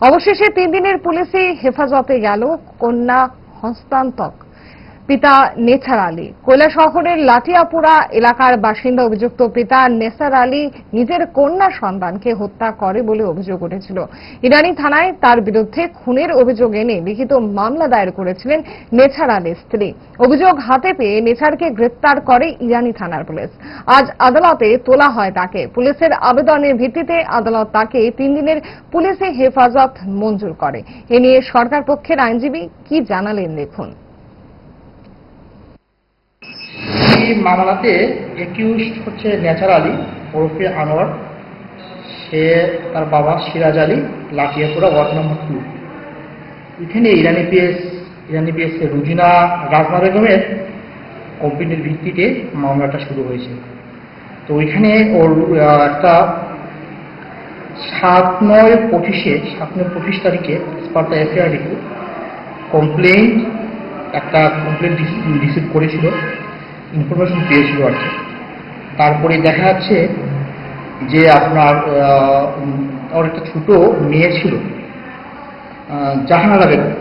অবশেষে তিন দিনের পুলিশি হেফাজতে গেল কন্যা হস্তান্তক পিতা নেছার আলী। কৈলা শহরের লাটিয়াপুরা এলাকার বাসিন্দা অভিযুক্ত পিতা নেসার আলী নিজের কন্যা সন্তানকে হত্যা করে বলে অভিযোগ উঠেছিল। ইরানি থানায় তার বিরুদ্ধে খুনের অভিযোগ এনে লিখিত মামলা দায়ের করেছিলেন নেছার আলীর স্ত্রী। অভিযোগ হাতে পেয়ে নেছারকে গ্রেপ্তার করে ইরানি থানার পুলিশ। আজ আদালতে তোলা হয় তাকে। পুলিশের আবেদনের ভিত্তিতে আদালত তাকে তিন দিনের পুলিশে হেফাজত মঞ্জুর করে। এ নিয়ে সরকার পক্ষের আইনজীবী কি জানালেন দেখুন। এই মামলাতে একিউজড হচ্ছে নেচার আলী, ওরফে আনোয়ার। সে তার বাবা Siraj Ali, Lathiapura ward number two এখানে ইরানি পিএস ইরানি পিএস রুজিনা রাজনা বেগমের কমপ্লেনের ভিত্তিতে মামলাটা শুরু হয়েছে। তো ওইখানে ওর একটা সাত নয় পঁচিশে, সাত নয় পঁচিশ তারিখে স্পার্টা এফআইআর রিপোর্ট কমপ্লেন একটা কমপ্লেন রিসিভ করেছিল। ইনফরমেশন পেয়েছিল আর কি তারপরে দেখা যাচ্ছে যে আপনার ওর একটা ছোট মেয়ে ছিল জাহানারা বেগম।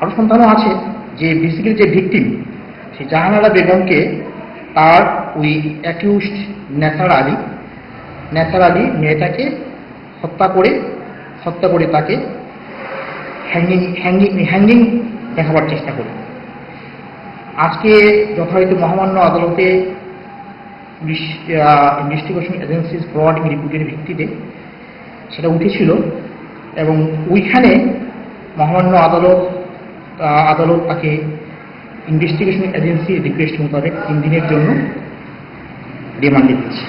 আরও সন্তানও আছে, যে বেসিক্যালি যে ভিকটিম সেই জাহানারা বেগমকে তার ওই অ্যাকিউজড নেতার আলী নেতার আলী মেয়েটাকে হত্যা করে হত্যা করে তাকে হ্যাঙ্গিং হ্যাঙ্গিং হ্যাঙ্গিং দেখাবার চেষ্টা করে আজকে যথারীতি মহামান্য আদালতে ইনভেস্টিগেশন এজেন্সিজ ফ্রড রিপোর্টের ভিত্তিতে সেটা উঠেছিল এবং ওইখানে মহামান্য আদালত আদালত তাকে ইনভেস্টিগেশন এজেন্সি রিকোয়েস্ট মোতাবেক তিন দিনের জন্য রিমান্ডে দিচ্ছে